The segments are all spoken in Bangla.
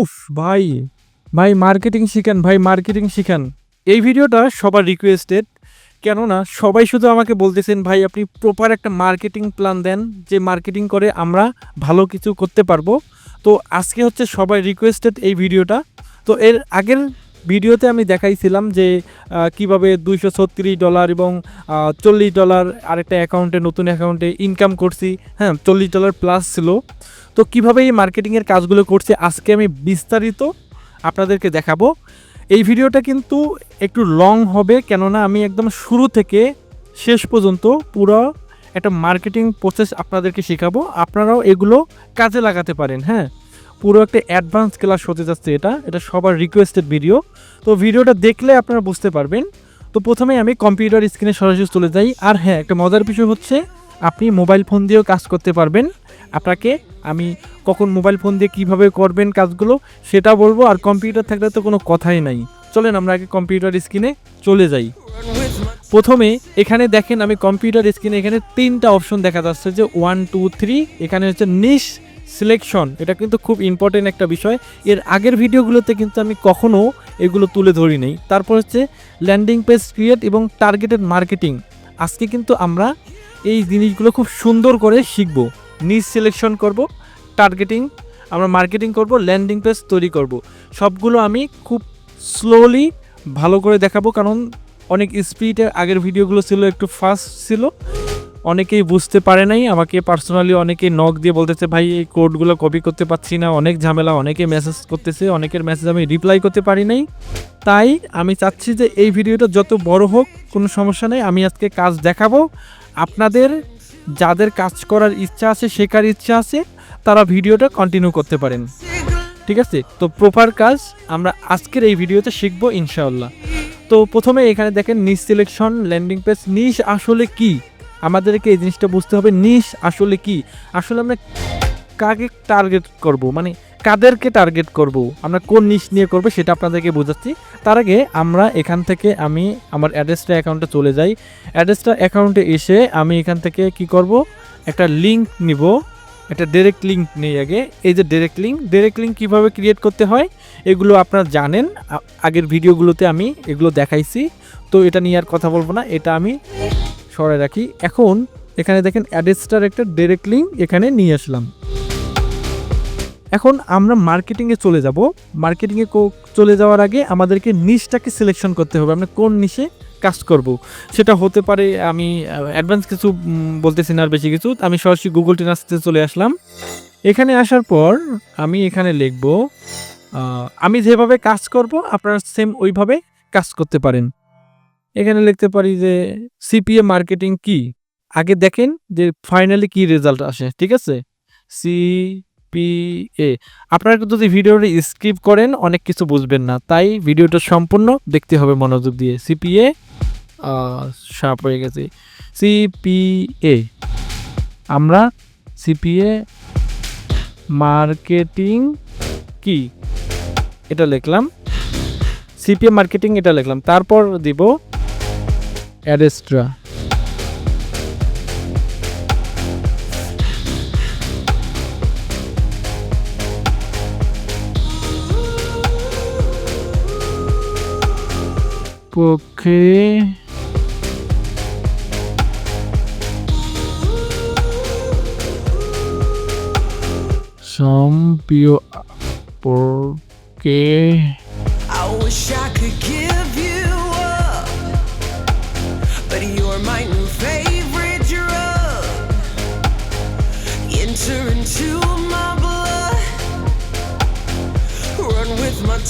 উফ, ভাই। ভাই মার্কেটিং শিখেন, ভাই মার্কেটিং শিখেন। এই ভিডিওটা সবার রিকোয়েস্টেড কেননা সবাই শুধু আমাকে বলতেছেন, ভাই, আপনি প্রপার একটা মার্কেটিং প্ল্যান দেন, যে মার্কেটিং করে আমরা ভালো কিছু করতে পারব। তো আজকে হচ্ছে সবাই রিকোয়েস্টেড এই ভিডিওটা। তো এর আগের ভিডিওতে আমি দেখাইছিলাম যে কীভাবে দুইশো ছত্রিশ ডলার এবং চল্লিশ ডলার আরেকটা অ্যাকাউন্টে নতুন অ্যাকাউন্টে ইনকাম করছি। হ্যাঁ চল্লিশ ডলার প্লাস ছিল। তো কীভাবে এই মার্কেটিংয়ের কাজগুলো করছে আজকে আমি বিস্তারিত আপনাদেরকে দেখাবো। এই ভিডিওটা কিন্তু একটু লং হবে, কেননা আমি একদম শুরু থেকে শেষ পর্যন্ত পুরো একটা মার্কেটিং প্রসেস আপনাদেরকে শেখাবো। আপনারাও এগুলো কাজে লাগাতে পারেন হ্যাঁ? পুরো একটা অ্যাডভান্স ক্লাস হতে যাচ্ছে এটা এটা সবার রিকোয়েস্টেড ভিডিও তো ভিডিওটা দেখলে আপনারা বুঝতে পারবেন। তো প্রথমে আমি কম্পিউটার স্ক্রিনে সরাসরি চলে যাই। আর হ্যাঁ একটা মজার বিষয় হচ্ছে, আপনি মোবাইল ফোন দিয়েও কাজ করতে পারবেন। আপনাকে আমি কখন মোবাইল ফোন দিয়ে কীভাবে করবেন কাজগুলো সেটা বলব, আর কম্পিউটার থাকলে তো কোনো কথাই নাই। চলেন আমরা আগে কম্পিউটার স্ক্রিনে চলে যাই। প্রথমে এখানে দেখেন আমি কম্পিউটার স্ক্রিনে এখানে তিনটা অপশন দেখা যাচ্ছে, যে ওয়ান টু থ্রি এখানে হচ্ছে নিশ সিলেকশন এটা কিন্তু খুব ইম্পর্টেন্ট একটা বিষয়। এর আগের ভিডিওগুলোতে কিন্তু আমি কখনো এগুলো তুলে ধরি নেই। তারপর হচ্ছে ল্যান্ডিং পেজ ক্রিয়েট এবং টার্গেটেড মার্কেটিং আজকে কিন্তু আমরা এই জিনিসগুলো খুব সুন্দর করে শিখব। নিজ সিলেকশন করব টার্গেটিং আমরা মার্কেটিং করব ল্যান্ডিং পেজ তৈরি করব। সবগুলো আমি খুব স্লোলি ভালো করে দেখাবো, কারণ অনেক স্পিডে আগের ভিডিওগুলো ছিল একটু ফাস্ট ছিল। অনেকেই বুঝতে পারে নাই, আমাকে পার্সোনালি অনেকেই নক দিয়ে বলতেছে, ভাই, এই কোডগুলো কপি করতে পারছি না, অনেক ঝামেলা, অনেকে মেসেজ করতেছে, অনেকের মেসেজ আমি রিপ্লাই করতে পারি নাই। তাই আমি চাচ্ছি যে এই ভিডিওটা যত বড় হোক, কোনো সমস্যা নেই, আমি আজকে কাজ দেখাবো। আপনাদের যাদের কাজ করার ইচ্ছা আছে, শেখার ইচ্ছা আছে, তারা ভিডিওটা কন্টিনিউ করতে পারেন। ঠিক আছে? তো প্রপার কাজ আমরা আজকের এই ভিডিওতে শিখব ইনশাআল্লাহ। তো প্রথমে এখানে দেখেন নিস সিলেকশন ল্যান্ডিং পেজ নিশ আসলে কি? আমাদেরকে এই জিনিসটা বুঝতে হবে নিশ আসলে কি? আসলে আমরা কাকে টার্গেট করব? মানে কাদেরকে টার্গেট করব? আমরা কোন নিশ নিয়ে করব সেটা আপনাদেরকে বোঝাচ্ছি। তার আগে আমরা এখান থেকে আমি আমার অ্যাড্রেসটা অ্যাকাউন্টে চলে যাই। অ্যাড্রেসটা অ্যাকাউন্টে এসে আমি এখান থেকে কি করব? একটা লিঙ্ক নিব। একটা ডাইরেক্ট লিঙ্ক নেই আগে। এই যে ডাইরেক্ট লিঙ্ক ডাইরেক্ট লিঙ্ক কীভাবে ক্রিয়েট করতে হয়? এগুলো আপনারা জানেন। আগের ভিডিওগুলোতে আমি এগুলো দেখাইছি। তো এটা নিয়ে আর কথা বলব না। এটা আমি সরাই রাখি। এখন এখানে দেখেন অ্যাড্রেসটার একটা ডাইরেক্ট লিঙ্ক এখানে নিয়ে আসলাম। এখন আমরা মার্কেটিংয়ে চলে যাব। মার্কেটিংয়ে চলে যাওয়ার আগে আমাদেরকে নিশটাকে সিলেকশন করতে হবে। আমরা কোন নিশে কাজ করব? সেটা হতে পারে আমি অ্যাডভান্স কিছু বলতেছি না আর বেশি কিছু। আমি সরাসরি গুগল টেনাসতে চলে আসলাম। এখানে আসার পর আমি এখানে লিখব আমি যেভাবে কাজ করব, আপনারা সেম ওইভাবে কাজ করতে পারেন। এখানে লিখতে পারি যে সিপিএ মার্কেটিং কি? আগে দেখেন যে ফাইনালি কি রেজাল্ট আসে, ঠিক আছে? সিপিএ আপনারা যদি ভিডিওটা স্কিপ করেন, অনেক কিছু বুঝবেন না। তাই ভিডিওটা সম্পূর্ণ দেখতে হবে মনোযোগ দিয়ে। সিপিএ সাপ হয়ে গেছে। সিপিএ আমরা সিপিএ মার্কেটিং কি? এটা লিখলাম। সিপিএ মার্কেটিং এটা লিখলাম। তারপর দিব অ্যাডেস্ট্রা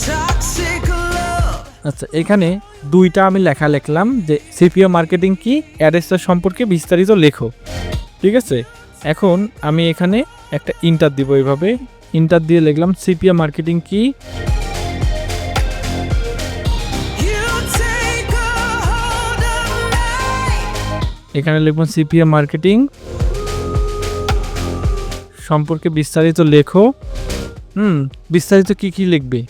toxic love. আচ্ছা এখানে দুইটা আমি লেখা লিখলাম যে সিপিও মার্কেটিং কি, অ্যাড্রেসটা সম্পর্কে বিস্তারিত লেখো। ঠিক আছে? এখন আমি এখানে একটা ইন্টার দিব এইভাবে। ইন্টার দিয়ে লিখলাম সিপিও মার্কেটিং কি. এখানে লিখব সিপিএ মার্কেটিং। সম্পর্কে বিস্তারিত লেখো। হুম, বিস্তারিত কি কি লিখবে?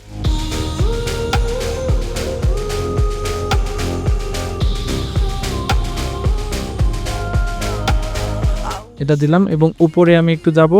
এটা দিলাম এবং উপরে আমি একটু যাব।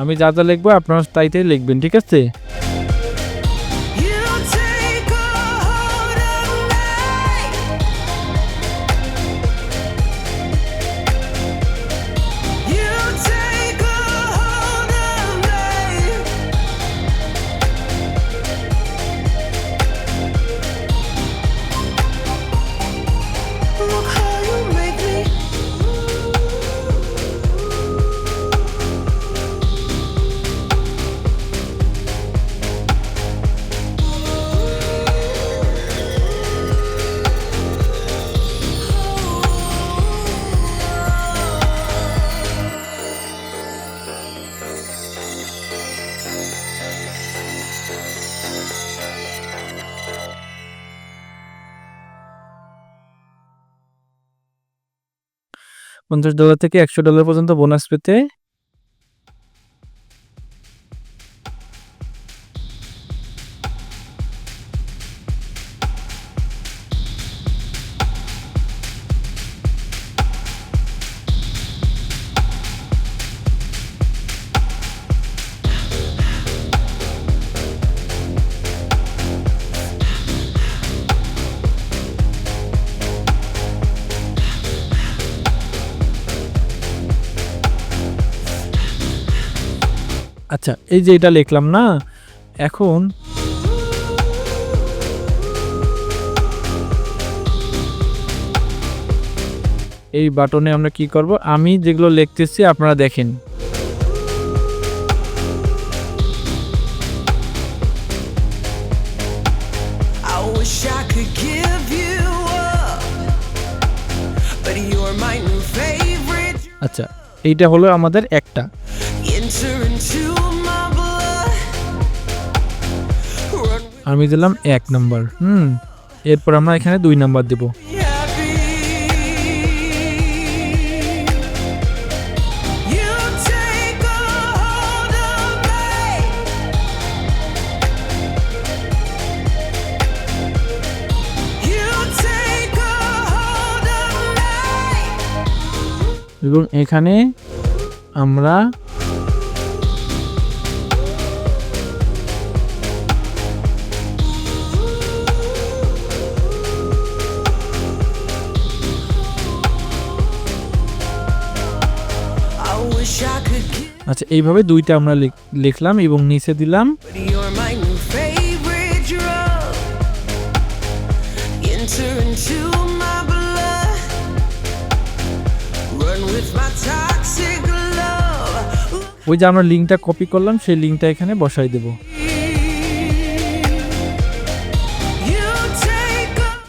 আমি যা যা লিখব আপনারা তাইতে লিখবেন ঠিক আছে? পঞ্চাশ ডলার থেকে একশো ডলার পর্যন্ত বোনাস পেতে আচ্ছা এই যে এটা লিখলাম না এখন এই বাটনে আমরা কি করব আমি যেগুলো লিখতেছি আপনারা দেখেন. আচ্ছা এইটা হলো আমাদের একটা আমি দিলাম এক নাম্বার। হুম এরপর আমরা এখানে দুই নাম্বার দেব। এবং এখানে You আচ্ছা এইভাবে দুইটা আমরা লিখ- লিখলাম এবং নিচে দিলাম. ওই যে আমরা লিঙ্কটা কপি করলাম সেই লিঙ্কটা এখানে বসাই দেব।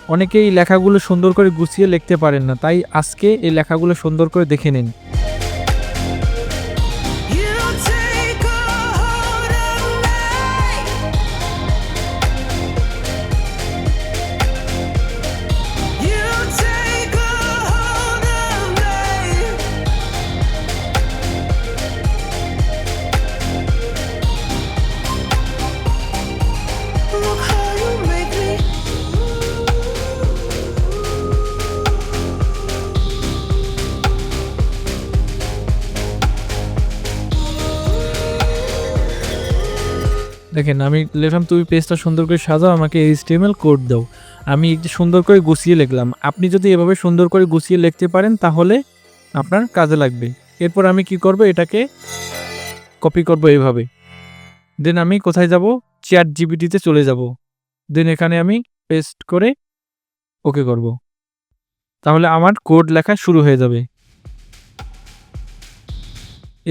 অনেকে এই লেখাগুলো সুন্দর করে গুছিয়ে লিখতে পারেন না তাই আজকে এই লেখাগুলো সুন্দর করে দেখে নিন। দেখেন, আমি লেখলাম তুমি পেজটা সুন্দর করে সাজাও, আমাকে এইচটিএমএল কোড দাও। আমি একটু সুন্দর করে গুছিয়ে লিখলাম। আপনি যদি এভাবে সুন্দর করে গুছিয়ে লিখতে পারেন, তাহলে আপনার কাজে লাগবে। এরপর আমি কি করব? এটাকে কপি করব এইভাবে। দেন আমি কোথায় যাব? চ্যাট জিবিটিতে চলে যাব। দেন এখানে আমি পেস্ট করে ওকে করব। তাহলে আমার কোড লেখা শুরু হয়ে যাবে।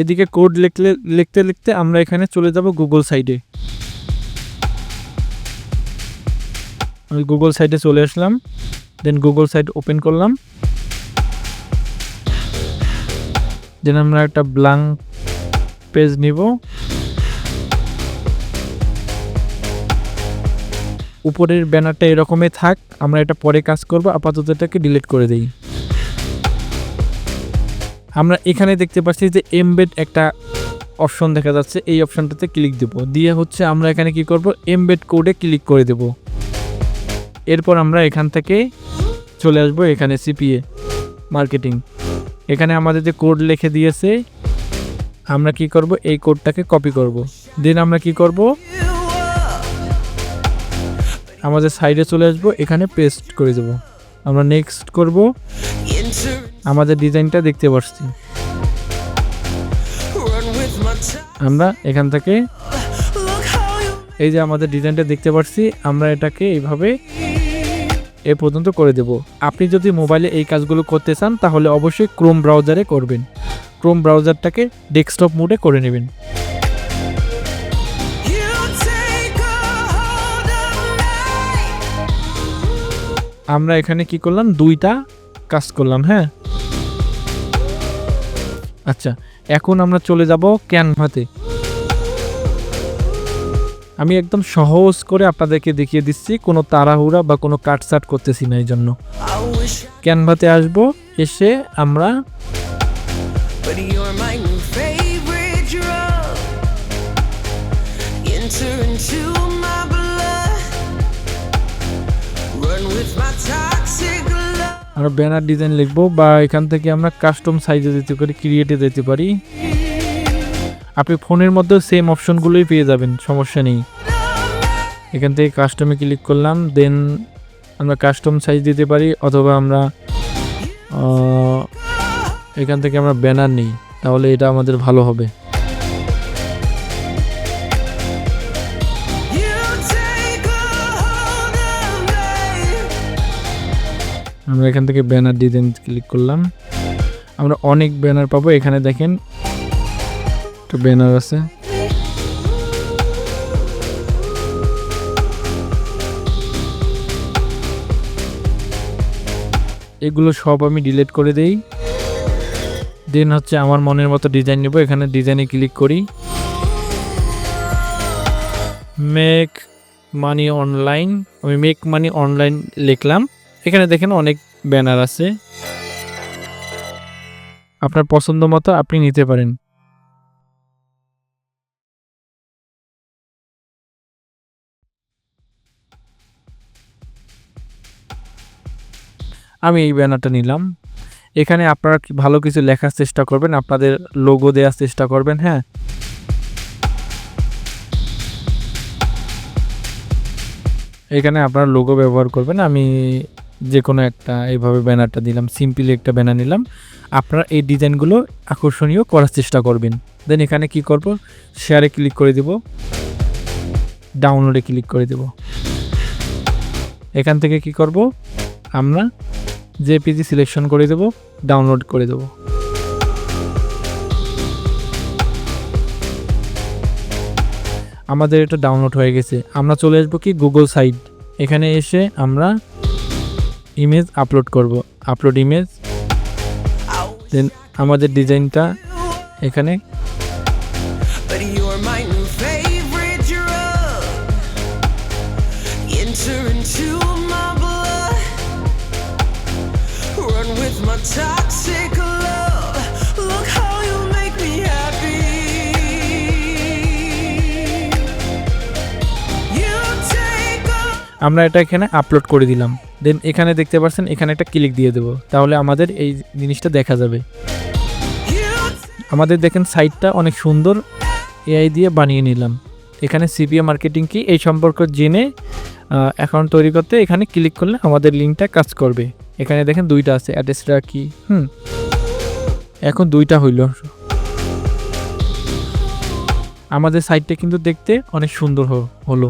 এদিকে কোড লিখলে, লিখতে লিখতে আমরা এখানে চলে যাব গুগল সাইডে আমি গুগল সাইটে চলে আসলাম দেন গুগল সাইট ওপেন করলাম। দেন আমরা একটা ব্লাঙ্ক পেজ নিব। উপরের ব্যানারটা এরকমই থাক, আমরা এটা পরে কাজ করব, আপাতত এটাকে ডিলিট করে দিই। আমরা এখানে দেখতে পাচ্ছি যে এমবেড একটা অপশন দেখা যাচ্ছে, এই অপশনটাতে ক্লিক দেব। দিয়ে হচ্ছে আমরা এখানে কি করব এমবেড কোডে ক্লিক করে দেব। এরপর আমরা এখান থেকে চলে আসব এখানে সিপিএ মার্কেটিং। এখানে আমাদের যে কোড লিখে দিয়েছে, আমরা কি করব? এই কোডটাকে কপি করব। দেন আমরা কি করব? আমাদের সাইডে চলে আসব, এখানে পেস্ট করে দেব। আমরা নেক্সট করব। আমাদের ডিজাইনটা দেখতে পাচ্ছি. আমরা এখান থেকে, এই যে আমাদের ডিজাইনটা দেখতে পাচ্ছি আমরা এটাকে এইভাবে এ পর্যন্ত করে দেব। আপনি যদি মোবাইলে এই কাজগুলো করতে চান, তাহলে অবশ্যই ক্রোম ব্রাউজারে করবেন। ক্রোম ব্রাউজারটাকে ডেস্কটপ মোডে করে নেবেন. আমরা এখানে কি করলাম? দুইটা কাজ করলাম হ্যাঁ? আচ্ছা এখন আমরা চলে যাব ক্যানভাতে আমি একদম সহজ করে আপনাদেরকে দেখিয়ে দিচ্ছি কোনো তাড়াহুড়া বা কোনো কাটসাট করতেছি না এই জন্য ক্যানভাতে আসব এসে আমরা. আমরা ব্যানার ডিজাইন লিখব বা এখান থেকে আমরা কাস্টম সাইজে যেতে পারি ক্রিয়েটে যেতে পারি। আপনি ফোনের মধ্যেও সেম অপশনগুলোই পেয়ে যাবেন, সমস্যা নেই এখান থেকে কাস্টমে ক্লিক করলাম দেন আমরা কাস্টম সাইজ দিতে পারি, অথবা আমরা এখান থেকে আমরা ব্যানার নিই, তাহলে এটা আমাদের ভালো হবে. আমরা এখান থেকে ব্যানার ডিজাইন ক্লিক করলাম আমরা অনেক ব্যানার পাবো, এখানে দেখেন একটা ব্যানার আছে। এগুলো সব আমি ডিলিট করে দেই। দেন হচ্ছে আমার মনের মতো ডিজাইন নেব, এখানে ডিজাইনে ক্লিক করি। মেক মানি অনলাইন আমি মেক মানি অনলাইন লিখলাম। এখানে দেখেন অনেক ব্যানার আছে। আপনার পছন্দ মতো আপনি নিতে পারেন। আমি এই ব্যানারটা নিলাম। এখানে আপনারা ভালো কিছু লেখার চেষ্টা করবেন, আপনাদের লোগো দেওয়ার চেষ্টা করবেন হ্যাঁ? এখানে আপনারা লোগো ব্যবহার করবেন, আমি যে কোনো একটা এইভাবে ব্যানারটা দিলাম সিম্পলি একটা ব্যানার নিলাম। আপনারা এই ডিজাইনগুলো আকর্ষণীয় করার চেষ্টা করবেন। দেন এখানে কি করব? শেয়ারে ক্লিক করে দেব। ডাউনলোডে ক্লিক করে দেব। এখান থেকে কি করব? আমরা জেপিজি সিলেকশন করে দেব, ডাউনলোড করে দেব। আমাদের এটা ডাউনলোড হয়ে গেছে। আমরা চলে আসব কি গুগল সাইট। এখানে এসে আমরা ইমেজ আপলোড করব। আপলোড ইমেজ দেন আমাদের ডিজাইনটা এখানে আমরা এটা এখানে আপলোড করে দিলাম। দেন এখানে দেখতে পাচ্ছেন, এখানে একটা ক্লিক দিয়ে দেবো। তাহলে আমাদের এই জিনিসটা দেখা যাবে। আমাদের দেখেন সাইটটা অনেক সুন্দর এআই দিয়ে বানিয়ে নিলাম। এখানে সিপিএ মার্কেটিং কি এই সম্পর্ক জেনে অ্যাকাউন্ট তৈরি করতে এখানে ক্লিক করলে আমাদের লিঙ্কটা কাজ করবে। এখানে দেখেন দুইটা আছে অ্যাড্রেসটা কি? হুম। এখন দুইটা হইল। আমাদের সাইটটা কিন্তু দেখতে অনেক সুন্দর হলো।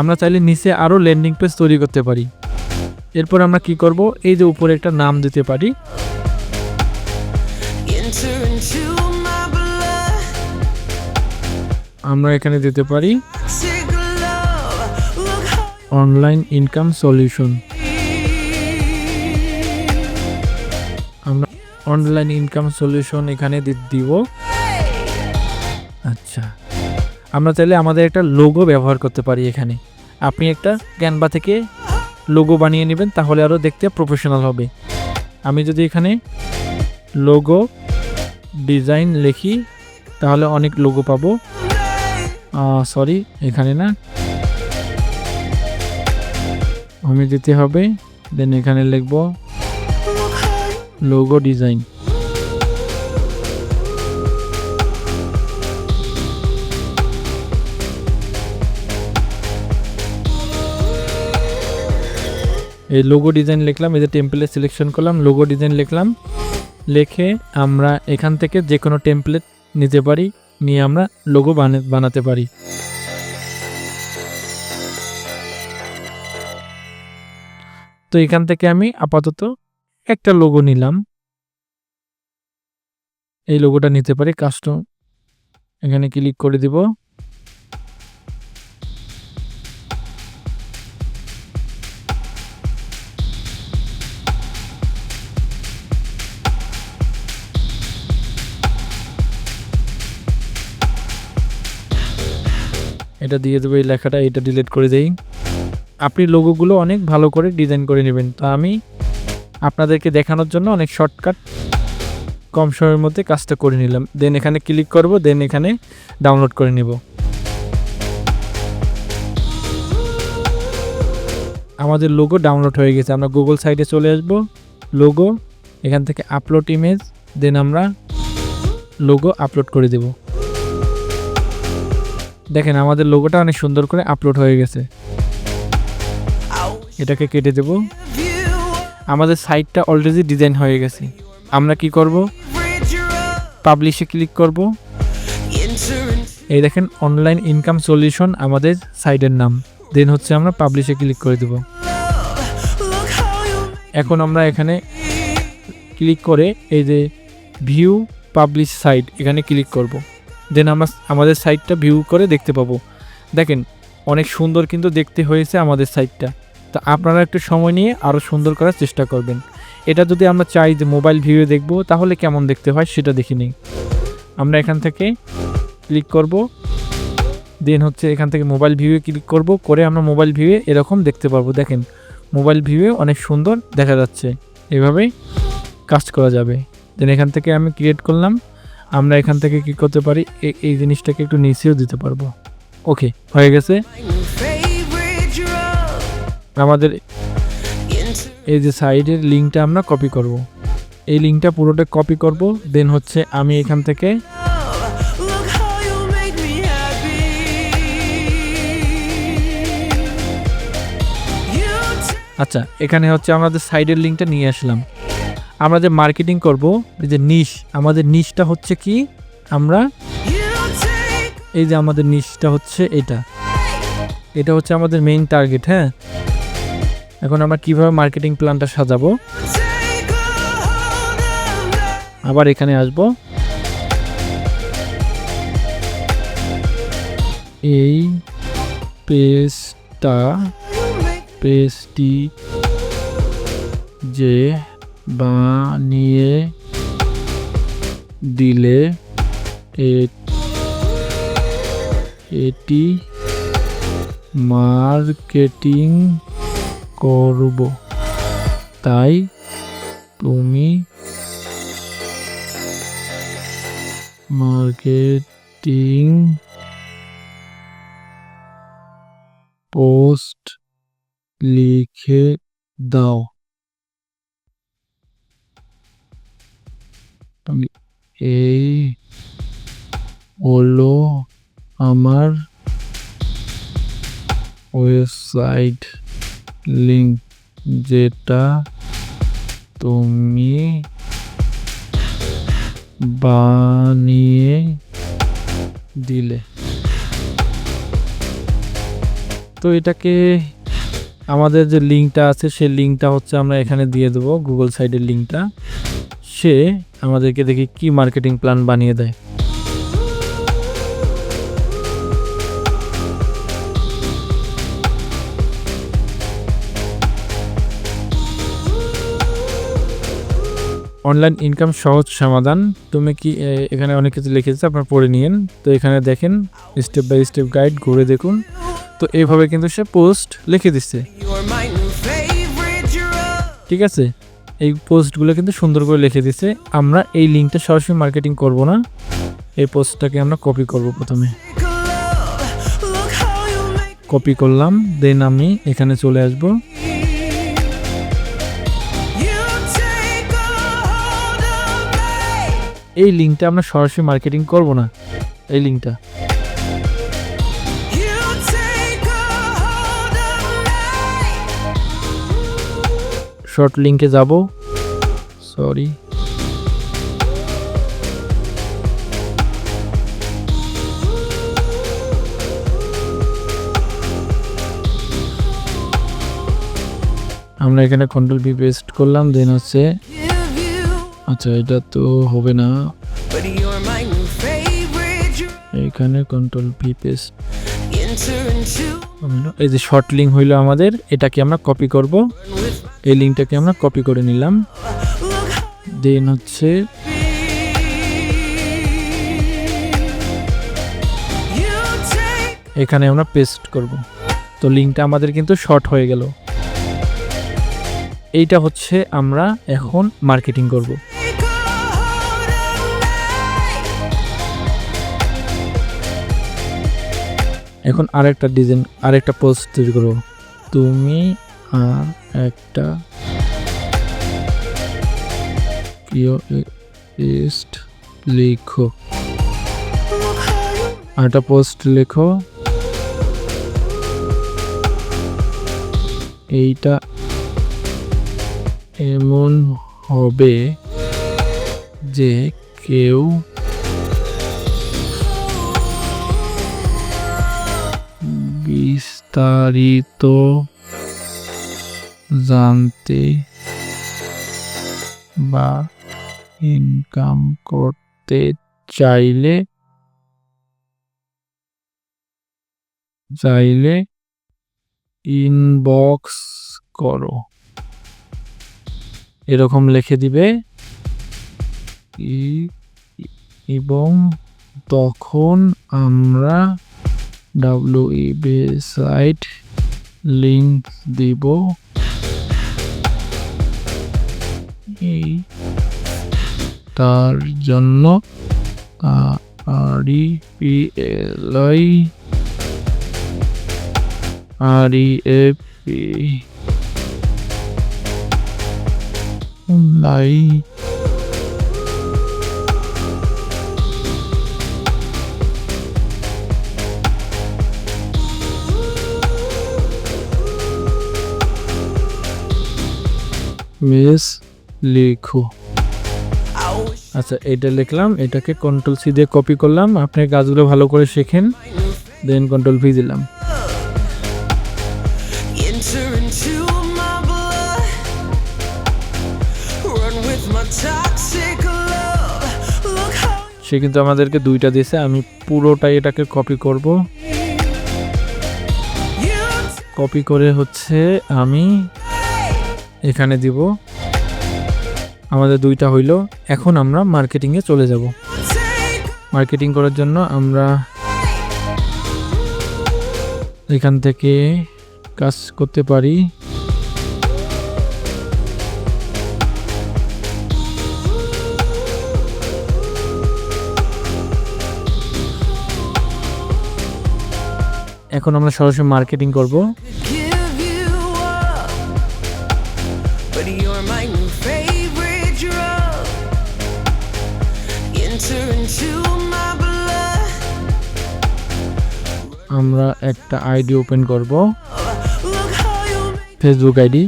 আমরা চাইলে নিচে আরও ল্যান্ডিং পেজ তৈরি করতে পারি। এরপর আমরা কি করব? এই যে উপরে একটা নাম দিতে পারি. আমরা এখানে দিতে পারি। অনলাইন ইনকাম সলিউশন আমরা অনলাইন ইনকাম সলিউশন এখানে দিব। আচ্ছা। আমরা চাইলে আমাদের একটা লোগো ব্যবহার করতে পারি এখানে। আপনি একটা ক্যানভা থেকে লোগো বানিয়ে নেবেন, তাহলে আরও দেখতে প্রফেশনাল হবে। আমি যদি এখানে লোগো ডিজাইন লিখি, তাহলে অনেক লোগো পাবো। সরি এখানে না। আমি দিতে হবে দেন এখানে লিখব লোগো ডিজাইন এই লোগো ডিজাইন লিখলাম, এই যে টেমপ্লেট সিলেকশন করলাম লোগো ডিজাইন লিখলাম, লিখে আমরা এখান থেকে যে কোনো টেমপ্লেট নিতে পারি নিয়ে আমরা লোগো বানাতে পারি। তো এখান থেকে আমি আপাতত একটা লোগো নিলাম। এই লোগোটা নিতে পারি কাস্টম এখানে ক্লিক করে দিব। এটা দিয়ে দেবো এই লেখাটা, এটা ডিলিট করে দেই। আপনি লোগোগুলো অনেক ভালো করে ডিজাইন করে নেবেন। তো আমি আপনাদেরকে দেখানোর জন্য অনেক শর্টকাট কম সময়ের মধ্যে কাজটা করে নিলাম। দেন এখানে ক্লিক করব দেন এখানে ডাউনলোড করে নিব। আমাদের লোগো ডাউনলোড হয়ে গেছে। আমরা গুগল সাইটে চলে আসব। লোগো এখান থেকে আপলোড ইমেজ দেন আমরা লোগো আপলোড করে দেব। দেখেন, আমাদের লোগোটা অনেক সুন্দর করে আপলোড হয়ে গেছে। এটাকে কেটে দেব। আমাদের সাইটটা অলরেডি ডিজাইন হয়ে গেছে। আমরা কি করব? পাবলিশে ক্লিক করব। এই দেখেন অনলাইন ইনকাম সলিউশন আমাদের সাইটের নাম। দেন হচ্ছে আমরা পাবলিশে ক্লিক করে দেব। এখন আমরা এখানে ক্লিক করে এই যে ভিউ পাবলিশ সাইট এখানে ক্লিক করব। দেন আমরা আমাদের সাইটটা ভিউ করে দেখতে পাবো। দেখেন, অনেক সুন্দর কিন্তু দেখতে হয়েছে আমাদের সাইটটা তো আপনারা একটু সময় নিয়ে আরও সুন্দর করার চেষ্টা করবেন। এটা যদি আমরা চাই যে মোবাইল ভিউয়ে দেখব, তাহলে কেমন দেখতে হয় সেটা দেখে নিই। আমরা এখান থেকে ক্লিক করব। দেন হচ্ছে এখান থেকে মোবাইল ভিউয়ে ক্লিক করব। করে আমরা মোবাইল ভিউয়ে এরকম দেখতে পারব দেখেন মোবাইল ভিউয়ে অনেক সুন্দর দেখা যাচ্ছে। এভাবেই কাজ করা যাবে। দেন এখান থেকে আমি ক্রিয়েট করলাম। আমরা এখান থেকে কি করতে পারি? এই জিনিসটাকে একটু নিচেও দিতে পারব। ওকে হয়ে গেছে। আমাদের এই যে সাইডের লিঙ্কটা আমরা কপি করব। এই লিঙ্কটা পুরোটা কপি করব দেন হচ্ছে আমি এখান থেকে আচ্ছা এখানে হচ্ছে আমাদের সাইডের লিঙ্কটা নিয়ে আসলাম। আমরা যে মার্কেটিং করব, এই যে নিশ আমাদের নিশটা হচ্ছে কি? আমরা এই যে আমাদের নিশটা হচ্ছে এটা। এটা হচ্ছে আমাদের মেইন টার্গেট হ্যাঁ? এখন আমরা কীভাবে মার্কেটিং প্ল্যানটা সাজাবো. আবার এখানে আসব। এই You পেজটি যে বানিয়ে দিলে এটি মার্কেটিং করব। তাই তুমি মার্কেটিং পোস্ট লিখে দাও। এই হলো আমার ওয়েবসাইট লিঙ্ক যেটা তুমি বানিয়ে দিলে। তো এটাকে আমাদের যে লিঙ্কটা আছে, সেই লিঙ্কটা হচ্ছে আমরা এখানে দিয়ে দেবো, গুগল সাইডের লিঙ্কটা সে আমাদেরকে দেখি কি মার্কেটিং প্ল্যান বানিয়ে দেয়। অনলাইন ইনকাম সহজ সমাধান। তুমি কি এখানে অনেক কিছু লিখেছে, আপনার পড়ে নিয়েন। তো এখানে দেখেন স্টেপ বাই স্টেপ গাইড ঘুরে দেখুন। তো এইভাবে কিন্তু সে পোস্ট লিখে দিচ্ছে. ঠিক আছে? এই পোস্টগুলো কিন্তু সুন্দর করে লিখে দিচ্ছে আমরা এই লিঙ্কটা সরাসরি মার্কেটিং করব না। এই পোস্টটাকে আমরা কপি করব প্রথমে। কপি করলাম দেন আমি এখানে চলে আসব. এই লিঙ্কটা আমরা সরাসরি মার্কেটিং করব না। এই লিঙ্কটা শর্ট লিঙ্কে যাব সরি আমরা এখানে কন্ট্রোল ভি পেস্ট করলাম দেন হচ্ছে আচ্ছা এটা তো হবে না. এখানে কন্ট্রোল ভি পেস্ট এই যে শর্ট লিঙ্ক হইল আমাদের, এটাকে আমরা কপি করব। এই লিঙ্কটাকে আমরা কপি করে নিলাম। দেন হচ্ছে এখানে আমরা পেস্ট করব। তো লিঙ্কটা আমাদের কিন্তু শর্ট হয়ে গেল। এইটা হচ্ছে আমরা এখন মার্কেটিং করব। এখন আরেকটা ডিজাইন আরেকটা পোস্ট তৈরি করব। তুমি আর একটা পেস্ট লিখো। Look how আর একটা পোস্ট লেখো। এইটা এমন হবে যে কেউ বিস্তারিত জানতে বা ইনকাম করতে চাইলে চাইলে ইনবক্স করো। এরকম লিখে দিবে। এবং তখন আমরা ডাব্লিউ সাইট লিংক দিব। এই তার জন্য আর E P L I R E F P লাই মিস লিখো। আচ্ছা এটা লিখলাম এটাকে কন্ট্রোল সি দিয়ে কপি করলাম আপনি কাজগুলো ভালো করে শেখেন দেন কন্ট্রোল ভি দিলাম। সে কিন্তু আমাদেরকে দুইটা দিয়েছে আমি পুরোটাই এটাকে কপি করব। কপি করে হচ্ছে আমি এখানে দিব। আমাদের দুইটা হইল। এখন আমরা মার্কেটিংয়ে চলে যাব। মার্কেটিং করার জন্য আমরা এখান থেকে কাজ করতে পারি। এখন আমরা সরাসরি মার্কেটিং করব। আমরা একটা আইডি ওপেন করব। ফেসবুক আইডি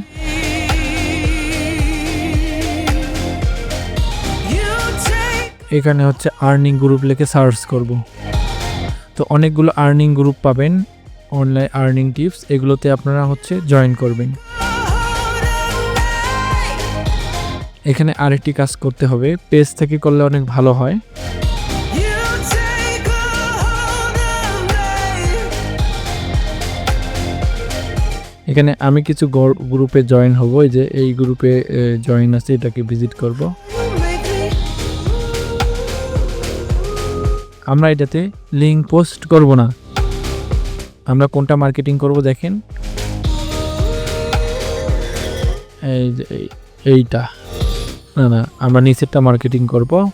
এখানে হচ্ছে আর্নিং গ্রুপ লিখে সার্চ করব। তো অনেকগুলো আর্নিং গ্রুপ পাবেন অনলাইন আর্নিং টিপস এগুলোতে আপনারা হচ্ছে জয়েন করবেন। এখানে আরেকটি কাজ করতে হবে পেজ থেকে করলে অনেক ভালো হয়। এখানে আমি কিছু গর- গ্রুপে জয়েন হব, এই যে এই গ্রুপে জয়েন আছে, এটাকে ভিজিট করব। আমরা এটাতে লিঙ্ক পোস্ট করব না। আমরা কোনটা মার্কেটিং করব দেখেন। এই- এইটা। না না, আমরা নিচেরটা মার্কেটিং করব।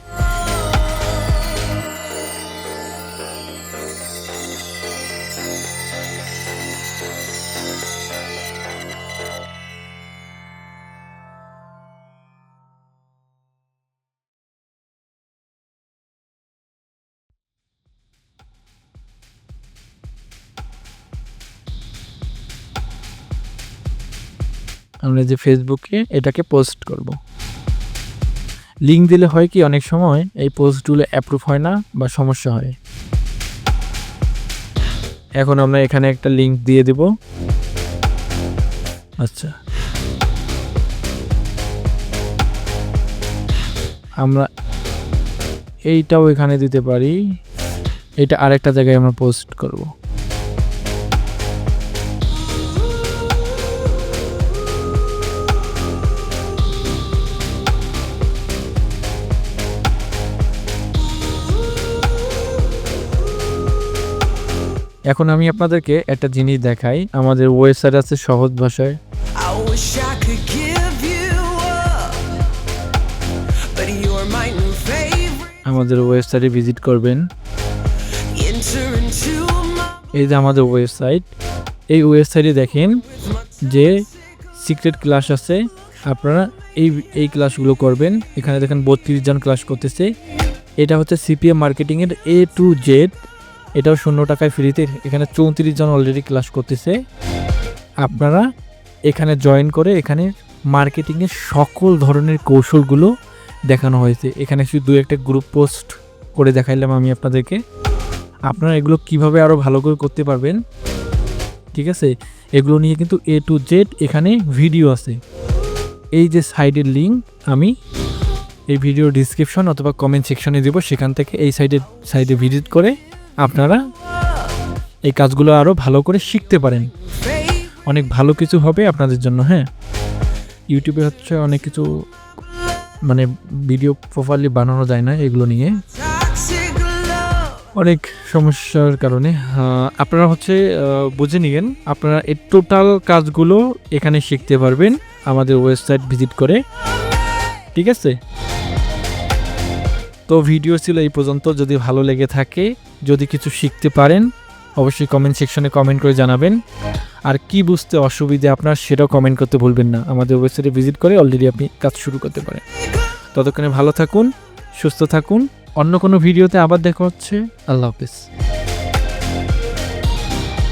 আমরা যে ফেসবুকে এটাকে পোস্ট করব। লিঙ্ক দিলে হয় কি, অনেক সময় এই পোস্টগুলো অ্যাপ্রুভ হয় না বা সমস্যা হয়। এখন আমরা এখানে একটা লিঙ্ক দিয়ে দেব। আচ্ছা। আমরা এইটাও এখানে দিতে পারি। এটা আরেকটা জায়গায় আমরা পোস্ট করব। এখন আমি আপনাদেরকে একটা জিনিস দেখাই। আমাদের ওয়েবসাইট আছে সহজ ভাষায়. আমাদের ওয়েবসাইটে ভিজিট করবেন। এই যে আমাদের ওয়েবসাইট। এই ওয়েবসাইটে দেখেন যে সিক্রেট ক্লাস আছে। আপনারা এই এই ক্লাসগুলো করবেন। এখানে দেখেন বত্রিশ জন ক্লাস করতেছে। এটা হচ্ছে সিপিএম মার্কেটিংয়ের এ টু জেড এটাও শূন্য টাকায় ফ্রিতে। এখানে চৌত্রিশ জন অলরেডি ক্লাস করতেছে। আপনারা এখানে জয়েন করে এখানে মার্কেটিংয়ের সকল ধরনের কৌশলগুলো দেখানো হয়েছে। এখানে শুধু দু একটা গ্রুপ পোস্ট করে দেখাইলাম আমি আপনাদেরকে। আপনারা এগুলো কীভাবে আরও ভালো করে করতে পারবেন, ঠিক আছে? এগুলো নিয়ে কিন্তু এ টু জেড এখানে ভিডিও আছে। এই যে সাইডের লিঙ্ক আমি এই ভিডিও ডিসক্রিপশন অথবা কমেন্ট সেকশনে দেবো। সেখান থেকে এই সাইডে সাইডে ভিজিট করে আপনারা এই কাজগুলো আরও ভালো করে শিখতে পারেন। অনেক ভালো কিছু হবে আপনাদের জন্য হ্যাঁ? ইউটিউবে হচ্ছে অনেক কিছু মানে ভিডিও প্রপারলি বানানো যায় না এগুলো নিয়ে। অনেক সমস্যার কারণে আপনারা হচ্ছে বুঝে নিয়েন, আপনারা এই টোটাল কাজগুলো এখানে শিখতে পারবেন আমাদের ওয়েবসাইট ভিজিট করে। ঠিক আছে? তো ভিডিও ছিল এই পর্যন্ত। যদি ভালো লেগে থাকে, যদি কিছু শিখতে পারেন, অবশ্যই কমেন্ট সেকশনে কমেন্ট করে জানাবেন। আর কি বুঝতে অসুবিধে আপনার, সেটাও কমেন্ট করতে ভুলবেন না। আমাদের ওয়েবসাইটে ভিজিট করে অলরেডি আপনি কাজ শুরু করতে পারেন। ততক্ষণে ভালো থাকুন, সুস্থ থাকুন। অন্য কোনো ভিডিওতে আবার দেখা হচ্ছে। আল্লাহ হাফিজ।